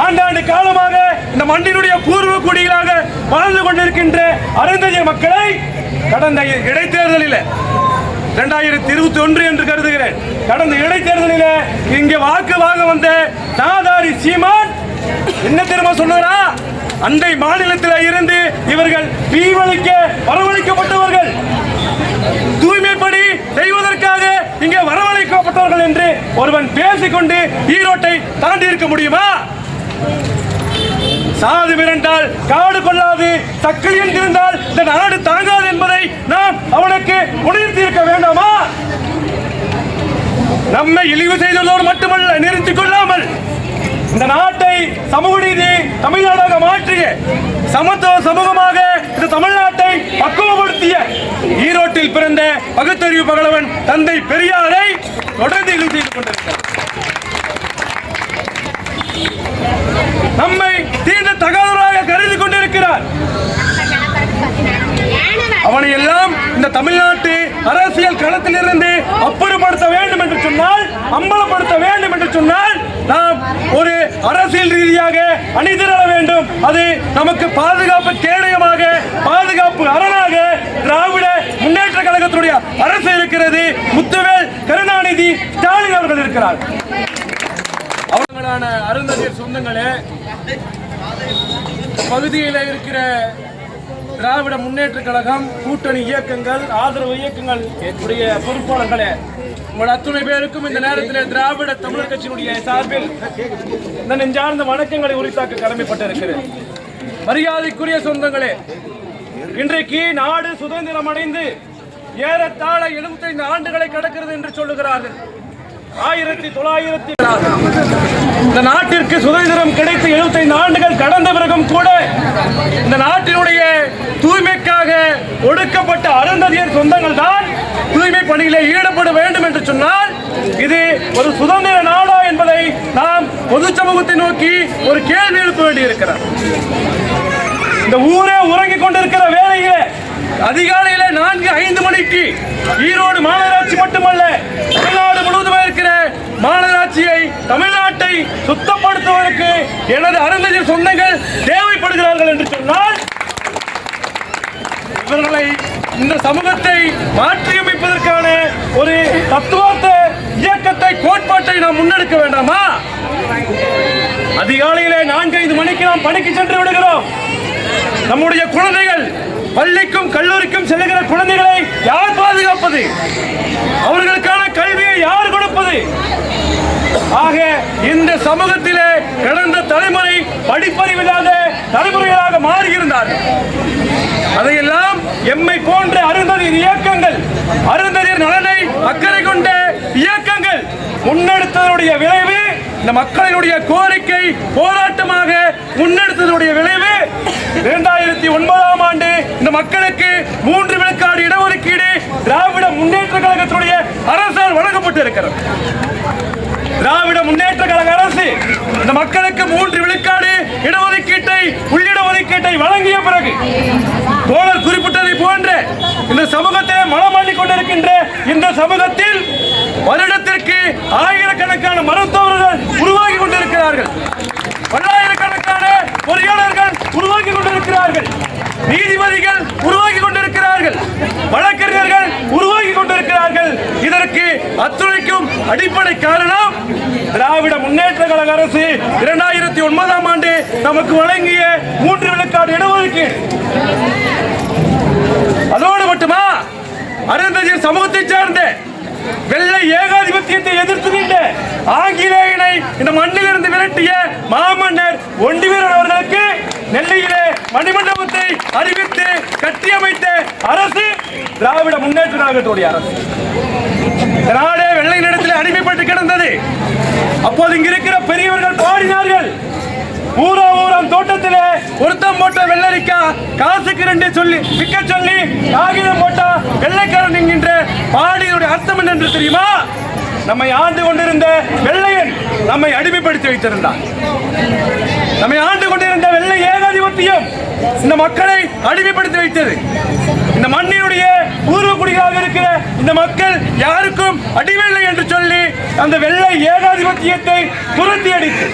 ஆண்டாண்டு காலமாக இந்த மண்ணினுடைய பூர்வ குடிகளாக வாழ்ந்து கொண்டிருக்கின்ற அருந்ததிய மக்களை கடந்த இடைத்தேர்தலில் இரண்டாயிரத்தி இருபத்தி ஒன்று என்று கருதுகிறேன். கடந்த இடைத்தேர்தலில் இங்கே வாக்கு வாங்க வந்த தாதாரி சீமான் என்ன தெரியுமா சொல்லுகிறா அண்டை மாநிலத்தில் இருந்து இவர்கள் தீவளிக்க வரவழைக்கப்பட்டவர்கள். தூய்மைப்படி செய்வதற்காக இங்கே வரவழைக்கப்பட்டவர்கள் என்று ஒருவன் பேசிக்கொண்டு ஈரோட்டை தாண்டி இருக்க முடியுமா? சாது மிரண்டால் காடு கொள்ளாது சக்கிலியன் இருந்தால் இந்த நாடு தாங்காது என்பதை நாம் அவனுக்கு உணர்த்தியிருக்க வேண்டாமா? நம்மை இழிவு செய்துள்ளோர் மட்டுமல்ல நிறுத்திக் கொள்ளாமல் இந்த நாட்டை சமூக நீதி தமிழ்நாடாக மாற்றிய சமத்துவ சமூகமாக இந்த தமிழ்நாட்டை பக்குவப்படுத்திய ஈரோட்டில் பிறந்த பகுத்தறிவு பகலவன் தந்தை பெரியாரை தொடர்ந்து இழிவு செய்து கொண்டிருக்கிறார். நம்மை தீண்ட தகாதவராக கருதி கொண்டிருக்கிறார். அவனை எல்லாம் இந்த தமிழ்நாட்டு அரசியல் களத்திலிருந்து அப்புறப்படுத்த வேண்டும் என்று சொன்னால் அம்பலப்படுத்த வேண்டும் என்று சொன்னால் நாம் ஒரு அரசியல் ரீதியாக அணிதிரள வேண்டும். அது நமக்கு பாதுகாப்பு கேடயமாக பாதுகாப்பு அரணாக திராவிட முன்னேற்ற கழகத்துடைய அரசு இருக்கிறது. முத்துவேல் கருணாநிதி ஸ்டாலின் அவர்கள் இருக்கிறார். அவங்களான அருந்ததியர் சொந்தங்களே பகுதியில் இருக்கிற திராவிட முன்னேற்ற கழகம் கூட்டணி இயக்கங்கள் ஆதரவு இயக்கங்கள் என்னுடைய பொறுப்பாளர்களே உங்கள் அத்துணை பேருக்கும் இந்த நேரத்தில் திராவிட தமிழர் கட்சியினுடைய சார்பில் இந்த நெஞ்சார்ந்த வணக்கங்களை உரித்தாக்க கடமைப்பட்டிருக்கிறேன். மரியாதைக்குரிய சொந்தங்களே இன்றைக்கு நாடு சுதந்திரம் அடைந்து ஏறத்தாழ 75 ஆண்டுகளை கடக்கிறது என்று சொல்லுகிறார்கள். ஆயிரத்தி தொள்ளாயிரத்தி இந்த நாட்டிற்கு சுதந்திரம் கிடைத்து 75 ஆண்டுகள் கடந்த பிறகும் கூட இந்த நாட்டினுடைய தூய்மைக்காக ஒடுக்கப்பட்ட அருந்ததியர் சொந்தங்கள் தான் தூய்மை பணியிலே ஈடுபட வேண்டும் என்று சொன்னால் இது ஒரு சுதந்திர நாடா என்பதை நாம் பொது சமூகத்தை நோக்கி ஒரு கேள்வி எழுப்ப வேண்டியிருக்கிறார் இந்த ஊரே உறங்கிக் கொண்டிருக்கிற வேலையில அதிகாலையில நான்கு ஐந்து மணிக்கு ஈரோடு மாநகராட்சி மட்டுமல்ல தமிழ்நாடு முழுவதும் இருக்கிற மாநகராட்சியை தமிழ்நாட்டை சுத்தப்படுத்துவதற்கு எனது அருந்ததியர் சொந்தங்கள் தேவைப்படுகிறார்கள் என்று சொன்னால் இவர்களை இந்த சமூகத்தை மாற்றியமைப்பதற்கான ஒரு தத்துவார்த்த இயக்கத்தை கோட்பாட்டை நாம் முன்னெடுக்க வேண்டாமா? அதிகாலையிலே நான்கைந்து மணிக்கு நாம் பணிக்கு சென்று விடுகிறோம். நம்முடைய குழந்தைகள் பள்ளிக்கும் கல்லூரிக்கும் செல்லுகிற குழந்தைகளை யார் பாதுகாப்பது? அவர்களுக்கான கல்வியை யார் கொடுப்பது? ஆக இந்த சமூகத்திலே கடந்த தலைமுறை படிப்பறிவில்லாத தலைமுறைகளாக மாறியிருந்தார்கள் அதையெல்லாம் எம்மை போன்ற அருந்ததியர் இயக்கங்கள் அருந்ததியர் நலனை அக்கறை கொண்ட இயக்கங்கள் முன்னெடுத்ததனுடைய விளைவு இந்த மக்களினுடைய கோரிக்கை போராட்டமாக முன்னெடுத்ததனுடைய விளைவு இரண்டாயிரத்தி ஒன்பதாம் ஆண்டு இந்த மக்களுக்கு மூன்று விழுக்காடு இடஒதுக்கீடு திராவிட முன்னேற்ற கழகத்துடைய அரசால் வழங்கப்பட்டு இருக்கிறது திராவிட முன்னேற்ற கழக அரசு இந்த மக்களுக்கு மூன்று விழுக்காடு இடஒதுக்கீட்டை உள்ளிட ஒதுக்கீட்டை வழங்கிய பிறகு தோழர் குறிப்பிட்டதை போன்ற இந்த சமூகத்தை மனம் கொண்டிருக்கின்ற இந்த சமூகத்தில் வருடத்திற்கு ஆயிரம் அடிப்படை காரணம் திராவிட முன்னேற்ற கழக அரசு இரண்டாயிரத்தி ஒன்பதாம் ஆண்டு நமக்கு வழங்கிய மூன்று விழுக்காடு இடஒதுக்கீடு. அதோடு மட்டுமா அருந்ததியர் சமூகத்தை சேர்ந்த வெள்ளை ஏகாதிபத்தியத்தை எதிர்த்து நின்ற ஆங்கிலேயனை இந்த மண்ணிலிருந்து விரட்டிய மாமன்னர் ஒண்டிவீரர் அவர்களுக்கு நெல்லையிலே மணிமண்டபத்தை அறிவித்து கட்டியமைத்த அரசு திராவிட முன்னேற்ற கழகத்துடைய அரசு. நாடே வெள்ளை நிலத்தில் அடிமைப்பட்டு கிடந்தது. அப்போது இங்க இருக்கிற பெரியவர்கள் பாடினார்கள். ஊரோ ஊரம் தோட்டத்திலே ஒருத்தம் போட்ட வெள்ளரிக்கா காசுக்கு ரெண்டு சொல்லி விற்க சொல்லி காகிதம் போட்டா வெள்ளைக்காரன் என்கின்ற பாடியுடைய அர்த்தம் என்ன என்று தெரியுமா? நம்மை ஆண்டு கொண்டிருந்த வெள்ளையன் நம்மை அடிமைப்படுத்தி வைத்திருந்தான். நம்மை ஆண்டு கொண்டிருந்த வெள்ளை ஏகாதிபத்தியம் இந்த மக்களை அடிமைப்படுத்தி வைத்தது. இந்த மண்ணினுடைய பூர்வ குடிகளாக இருக்கிற இந்த மக்கள் யாருக்கும் அடிமையில்லை என்று சொல்லி அந்த வெள்ளை ஏகாதிபத்தியத்தை துரத்தி அடித்து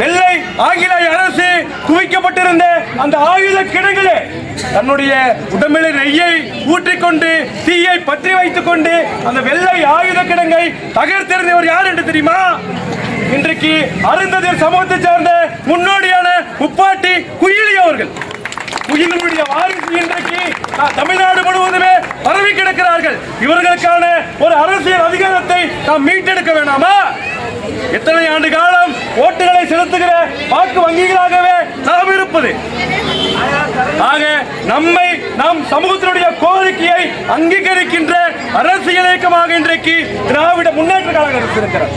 வெள்ளை ஆங்கில அரசு குவிக்கப்பட்டிருந்த அந்த ஆயுத கிடங்கிலே தன்னுடைய உடம்பில் நெய்யை ஊற்றிக்கொண்டு தீயை பற்றி வைத்துக் கொண்டு அந்த வெள்ளை ஆயுத கிடங்கை தகர்த்தெறிந்தவர் யார் என்று தெரியுமா? இன்றைக்கு அருந்ததியர் சமூகத்தை சார்ந்த முன்னோடியான முப்பாட்டி குயிலி அவர்கள். குயிலுடைய வாரிசு இன்றைக்கு தமிழ்நாடு முழுவதுமே பரவி கிடக்கிறார்கள். இவர்களுக்கான ஒரு அரசியல் அதிகாரத்தை நாம் மீட்டெடுக்க வேண்டாமா எத்தனை ஆண்டு காலம் ஓட்டுகளை செலுத்துகிற வாக்கு வங்கிகளாகவே நாம் இருப்பது? ஆக நம்மை நம் சமூகத்தினுடைய கோரிக்கையை அங்கீகரிக்கின்ற அரசியல் இயக்கமாக இன்றைக்கு திராவிட முன்னேற்ற கழகம் இருக்கிறது.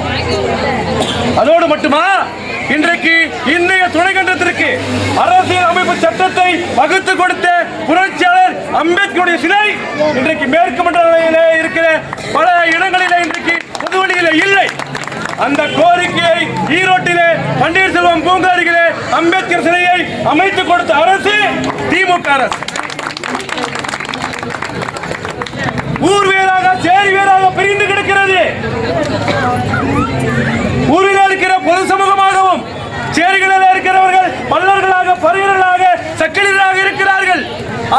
அதோடு மட்டுமா? இன்றைக்கு இன்றைய துணை அரசியல் அமைப்பு சட்டத்தை வகுத்து கொடுத்த புரட்சியாளர் அம்பேத்கருடைய சிலை இன்றைக்கு மேற்கு மண்டல இருக்கிற பல இடங்களிலே இன்றைக்கு பொதுவெளியிலே இல்லை. அந்த கோரிக்கையை ஈரோட்டிலே பன்னீர்செல்வம் பூங்காரிகளே அம்பேத்கர் சிலையை அமைத்து கொடுத்த அரசு திமுக அரசு. ஊர் வேறாக சேரி வேறாக பிரிந்து கிடக்கிறது. ஊரில் இருக்கிற பொது சமூகமாகவும் சேரிகளில் இருக்கிறவர்கள் மல்லர்களாக பரிகர்களாக சக்கலிகளாக இருக்கிறார்கள்.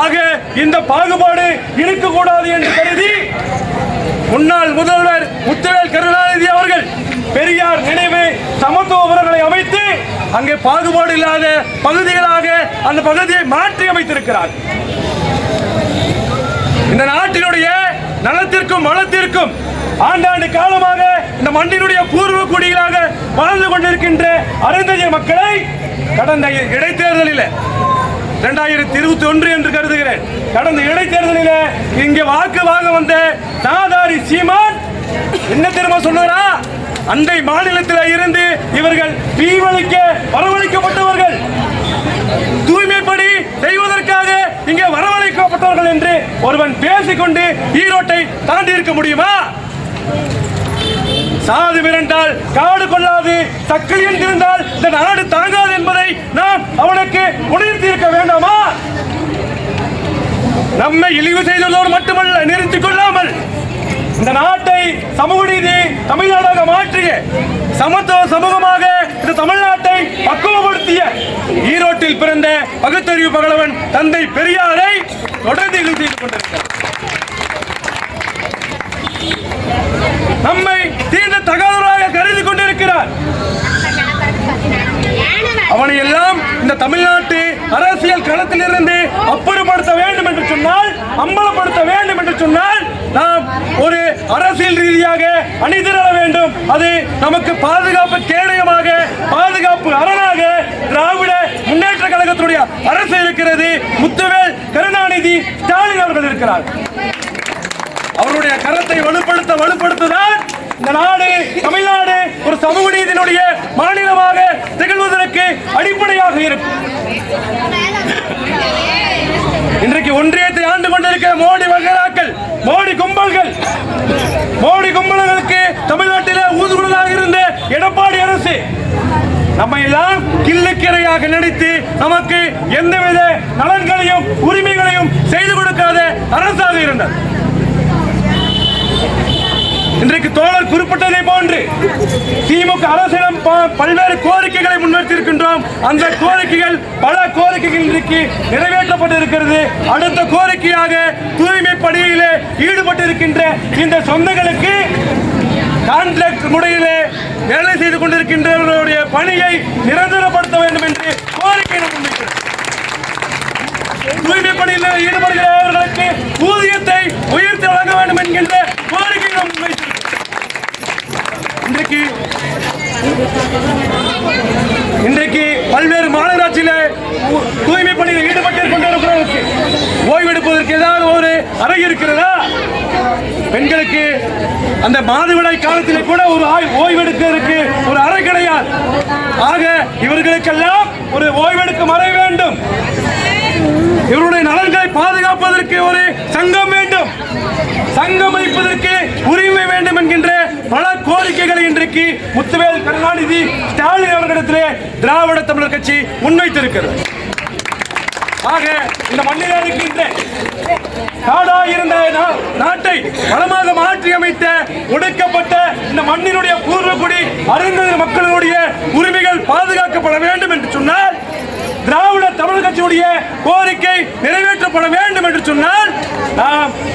ஆக இந்த பாகுபாடு இருக்கக்கூடாது என்று கருதி முன்னாள் முதல்வர் முத்துவேல் கருணாநிதி அவர்கள் பெரியார் நினைவு சமத்துவபுரங்களை அமைத்து அங்கே பாகுபாடு இல்லாத பகுதிகளாக அந்த பகுதியை மாற்றி அமைத்திருக்கிறார். இந்த நாட்டினுடைய நலத்திற்கும் வளத்திற்கும் ஆண்டாண்டு காலமாக இந்த மண்ணினுடைய பூர்வ குடிகளாக வாழ்ந்து கொண்டிருக்கின்ற அருந்ததிய மக்களை கடந்த இடைத்தேர்தலில் இரண்டாயிரத்தி இருபத்தி ஒன்று என்று கருதுகிறேன். கடந்த இடைத்தேர்தலில் இங்கே வாக்கு வாங்க வந்த நாதாரி சீமான் என்ன தெரியுமா சொன்னாரா அண்டை மாநிலத்தில் இருந்து இவர்கள் தீவளிக்க வரவழைக்கப்பட்டவர்கள். தூய்மைப்படி செய்வதற்காக இங்கே வரவழைக்கப்பட்டவர்கள் என்று ஒருவன் பேசிக்கொண்டு ஈரோட்டை தாண்டி இருக்க முடியுமா? சாது மிரண்டால் காடு கொள்ளாது சக்கிலியன் இருந்தால் இந்த நாடு தாங்காது என்பதை நாம் அவனுக்கு முடித்திருக்க வேண்டாமா? நம்மை இழிவு செய்ததோடு மட்டுமல்ல நிறுத்திக் கொள்ளாமல். இந்த நாட்டை சமூக நீதி தமிழ்நாடாக மாற்றிய சமத்துவ சமூகமாக இந்த தமிழ்நாட்டை பக்குவப்படுத்திய ஈரோட்டில் பிறந்த பகுத்தறிவு பகலவன் தந்தை பெரியாரை தொடர்ந்து இழிவு செய்து கொண்டிருக்கிறார். நம்மை அவனை எல்லாம் இந்த தமிழ்நாட்டு அரசியல் களத்திலிருந்து அப்புறப்படுத்த வேண்டும் என்று சொன்னால் அம்பலப்படுத்த வேண்டும் என்று சொன்னால் நாம் ஒரு அரசியல் ரீதியாக அணிதிரள வேண்டும். அது நமக்கு பாதுகாப்பு கேடயமாக பாதுகாப்பு அரணாக திராவிட முன்னேற்ற கழகத்துடைய அரசு இருக்கிறது. முத்துவேல் கருணாநிதி ஸ்டாலின் அவர்கள் இருக்கிறார். அவருடைய கரத்தை வலுப்படுத்த வலுப்படுத்துதான் இந்த நாடு தமிழ்நாடு ஒரு சமூக இன்றைக்கு ஒன்றியத்தை ஆண்டு கொண்டிருக்கிற மோடி வகராக்கள் மோடி கும்பல்கள் மோடி கும்பல்களுக்கு தமிழ்நாட்டிலே ஊதுகுழலாக இருந்த எடப்பாடி அரசு நம்மை எல்லாம் கிள்ளுக்கிரையாக நடித்து நமக்கு எந்தவித நலன்களையும் உரிமைகளையும் செய்து கொடுக்காத அரசாக இருந்தது. இன்றைக்கு தோழர் குறிப்பிட்டதை போன்று திமுக அரசிடம் பல்வேறு கோரிக்கைகளை முன்வைத்திருக்கின்றோம். அந்த கோரிக்கைகள் பல கோரிக்கைகள் இன்றைக்கு நிறைவேற்றப்பட்டிருக்கிறது. அடுத்த கோரிக்கையாக தூய்மை பணியிலே ஈடுபட்டிருக்கின்ற இந்த சொந்தங்களுக்கு கான்ட்ராக்ட் முறையிலே வேலை செய்து கொண்டிருக்கின்றவர்களுடைய பணியை நிரந்தரப்படுத்த வேண்டும் என்று கோரிக்கை முன்வைக்கிறோம் தூய்மை பணியில் ஈடுபடுகிறவர்களுக்கு ஊதியத்தை உயர்த்தி வழங்க வேண்டும் என்கின்ற கோரிக்கை இன்றைக்கு இன்றைக்கு பல்வேறு மாநகராட்சியில தூய்மை பணியில் ஈடுபட்டிருக்கின்றவர்களுக்கு ஓய்வெடுப்பதற்கு ஏதாவது ஒரு அறை இருக்கிறதா? பெண்களுக்கு அந்த மாதவிடாய் காலத்தில் கூட ஒரு ஆய்- ஓய்வெடுக்கிறதுக்கு ஒரு அறை கிடையாது. ஆக இவர்களுக்கெல்லாம் ஒரு ஓய்வெடுக்கும் அறை வேண்டும். இவருடைய நலன்களை பாதுகாப்பதற்கு ஒரு சங்கம் வேண்டும். சங்கம் வைப்பதற்கு உரிமை வேண்டும் என்கின்ற பல கோரிக்கைகளை இன்றைக்கு முத்துவேல் கருணாநிதி ஸ்டாலின் அவர்களிடத்திலே திராவிட தமிழர் கட்சி முன்வைத்திருக்கிறது. ஆக இந்த மண்ணில் இருக்கின்ற காடா இருந்த நாட்டை வளமாக மாற்றி அமைத்த ஒடுக்கப்பட்ட இந்த மண்ணினுடைய பூர்வக்குடி அறிந்த மக்களுடைய உரிமைகள் பாதுகாக்கப்பட வேண்டும் என்று சொன்னார் திராவிட தமிழ் கட்சியுடைய கோரிக்கை நிறைவேற்றப்பட வேண்டும் என்று சொன்னால்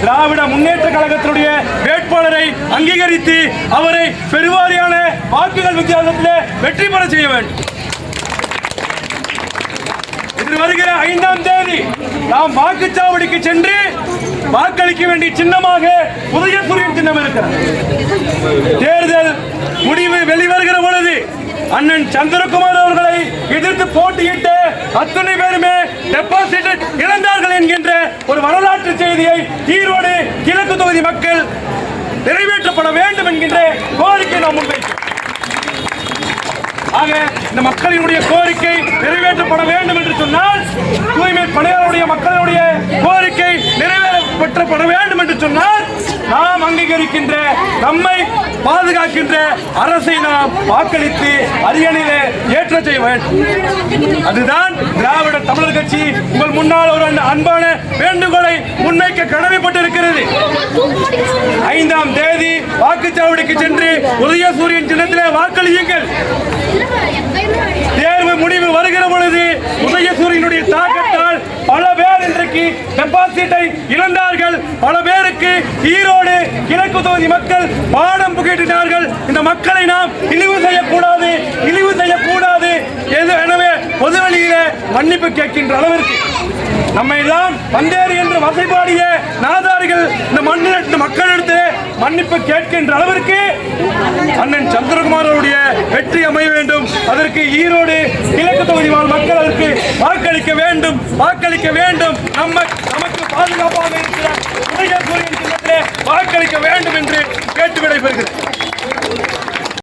திராவிட முன்னேற்ற கழகத்தினுடைய வேட்பாளரை அங்கீகரித்து அவரை பெருவாரியான வாக்குகள் வித்தியாசத்தில் வெற்றி பெற செய்ய வேண்டும். இன்று வருகிற ஐந்தாம் தேதி நாம் வாக்குச்சாவடிக்கு சென்று வாக்களிக்க வேண்டிய சின்னமாக உதயசூரியன் சின்னம் இருக்கிறார் தேர்தல் முடிவு வெளி அண்ணன் சந்திரகுமார் அவர்களை எதிர்த்து போட்டியிட்டு அத்தனை பேருமே டெபாசிட் இழந்தார்கள் என்கின்ற ஒரு வரலாற்று செய்தியை ஈரோடு கிழக்கு தொகுதி மக்கள் நிறைவேற்றப்பட வேண்டும் என்கின்ற கோரிக்கை நாம் முன்வைக்கிறோம் ஆக இந்த மக்களினுடைய கோரிக்கை நிறைவேற்றப்பட வேண்டும் என்று சொன்னால் தூய்மை பணியாளருடைய மக்களுடைய கோரிக்கை நிறைவேற்றப்பட வேண்டும் என்று சொன்னால் நாம் அங்கீகரிக்கின்ற நம்மை பாதுகாக்கின்ற அரசை நாம் வாக்களித்து அரியணையிலே ஏற்ற செய்ய வேண்டும் அதுதான் திராவிட தமிழர் கட்சி. உங்கள் முன்னால் ஒரு அன்பான வேண்டுகோளை முன்வைக்க கடமைப்பட்டிருக்கிறது. ஐந்தாம் தேதி வாக்குச்சாவடிக்கு சென்று உதயசூரியன் சின்னத்திலே வாக்களியுங்கள். தேர்வு முடிவு வருகிற பொழுது உதயசூரியனுடைய தாக்கத்தால் பல பேர் இன்றைக்கு டெபாசிட்டை இழந்தார்கள். பல பேருக்கு ஹீரோ கிழக்கு தொகுதி மக்கள் பாடம் புகட்டினார்கள். இந்த மக்களை நாம் இழிவு செய்யக்கூடாது இழிவு செய்யக்கூடாது. எது எனவே பொதுவெளியில மன்னிப்பு கேட்கின்ற அளவிற்கு. நம்மை எல்லாம் வந்தேறு என்று வசைபாடிய நாதாரிகள் இந்த மண்ணில் இந்த மக்களிடத்தில் மன்னிப்பு கேட்கின்ற அளவிற்கு அண்ணன் சந்திரகுமார் அவருடைய வெற்றி அமைய வேண்டும். அதற்கு ஈரோடு கிழக்கு தொகுதி வாழ் மக்கள் அதற்கு வாக்களிக்க வேண்டும். வாக்களிக்க வேண்டும். நம்ம நமக்கு பாதுகாப்பாக இருக்கிற உதயசூரியன் சின்னத்திலே வாக்களிக்க வேண்டும் என்று கேட்டு விடைபெறுகிறேன்.